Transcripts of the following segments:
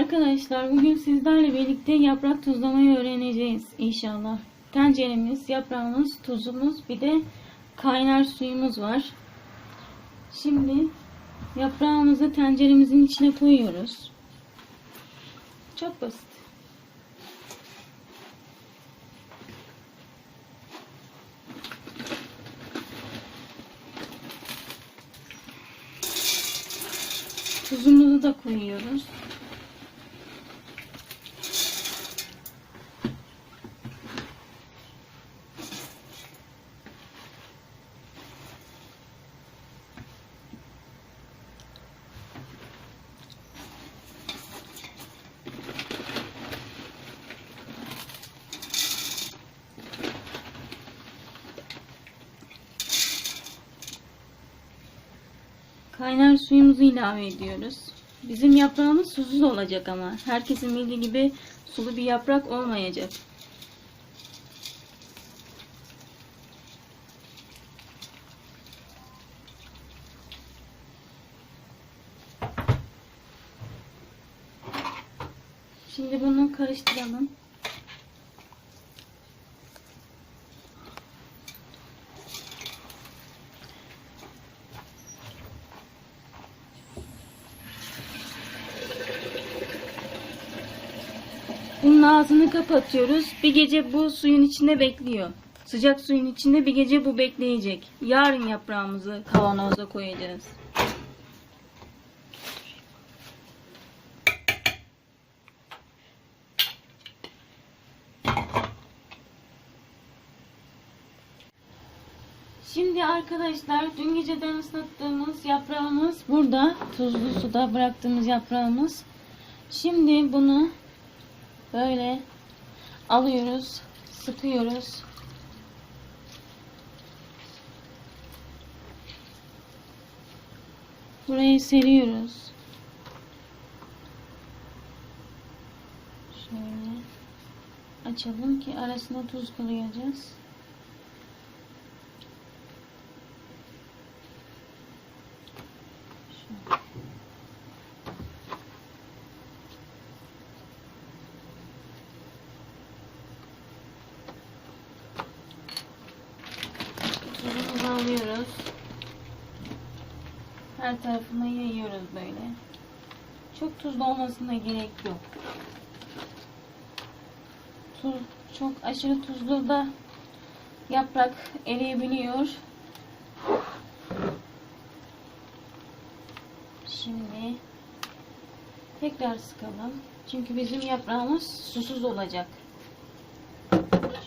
Arkadaşlar bugün sizlerle birlikte yaprak tuzlamayı öğreneceğiz inşallah. Tenceremiz, yaprağımız, tuzumuz bir de kaynar suyumuz var. Şimdi yaprağımızı tenceremizin içine koyuyoruz. Çok basit. Tuzumuzu da koyuyoruz. Kaynar suyumuzu ilave ediyoruz. Bizim yaprağımız susuz olacak ama. Herkesin bildiği gibi sulu bir yaprak olmayacak. Şimdi bunu karıştıralım. Bunun ağzını kapatıyoruz. Bir gece bu suyun içinde bekliyor. Sıcak suyun içinde bir gece bu bekleyecek. Yarın yaprağımızı kavanoza koyacağız. Şimdi arkadaşlar dün geceden ıslattığımız yaprağımız burada. Tuzlu suda bıraktığımız yaprağımız. Şimdi bunu böyle alıyoruz, sıkıyoruz. Burayı seriyoruz. Şöyle açalım ki arasına tuz koyacağız. Şöyle. Tuzumuzu alıyoruz. Her tarafına yayıyoruz böyle. Çok tuzlu olmasına gerek yok. Tuz, çok aşırı tuzlu da yaprak eriyebiliyor. Şimdi tekrar sıkalım. Çünkü bizim yaprağımız susuz olacak.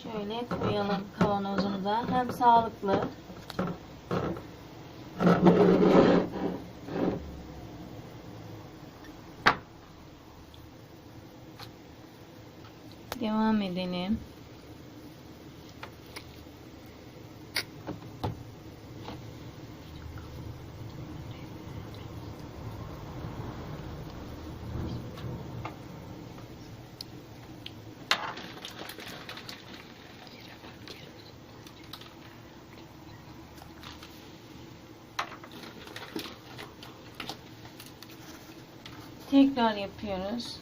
Şöyle koyalım kavanozumuza. Hem sağlıklı. Devam edelim. Tekrar yapıyoruz.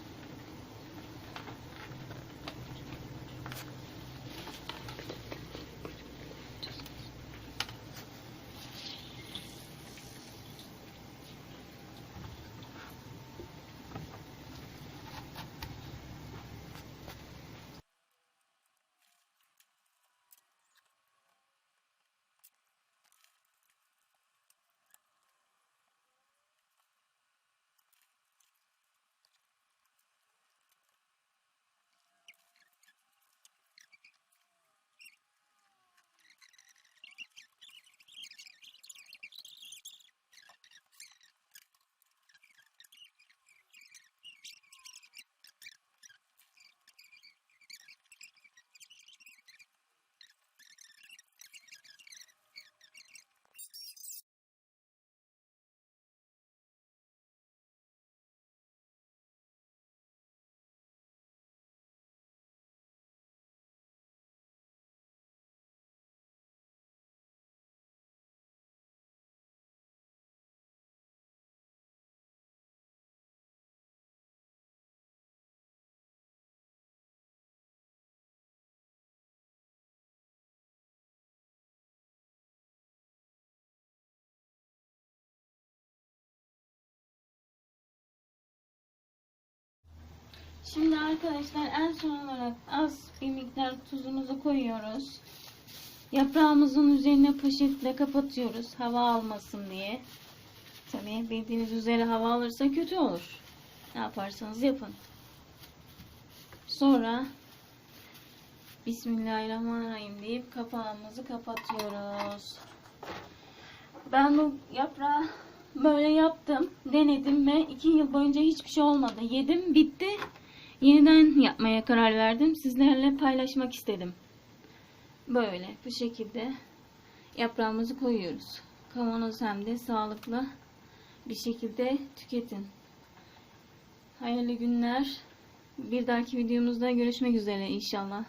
Şimdi arkadaşlar en son olarak az bir miktar tuzumuzu koyuyoruz. Yaprağımızın üzerine poşetle kapatıyoruz hava almasın diye. Tabii bildiğiniz üzere hava alırsa kötü olur. Ne yaparsanız yapın. Sonra Bismillahirrahmanirrahim deyip kapağımızı kapatıyoruz. Ben bu yaprağı böyle yaptım, denedim ve iki yıl boyunca hiçbir şey olmadı. Yedim, bitti. Yeniden yapmaya karar verdim. Sizlerle paylaşmak istedim. Böyle bu şekilde yaprağımızı koyuyoruz. Kavanoz hem de sağlıklı bir şekilde tüketin. Hayırlı günler. Bir dahaki videomuzda görüşmek üzere inşallah.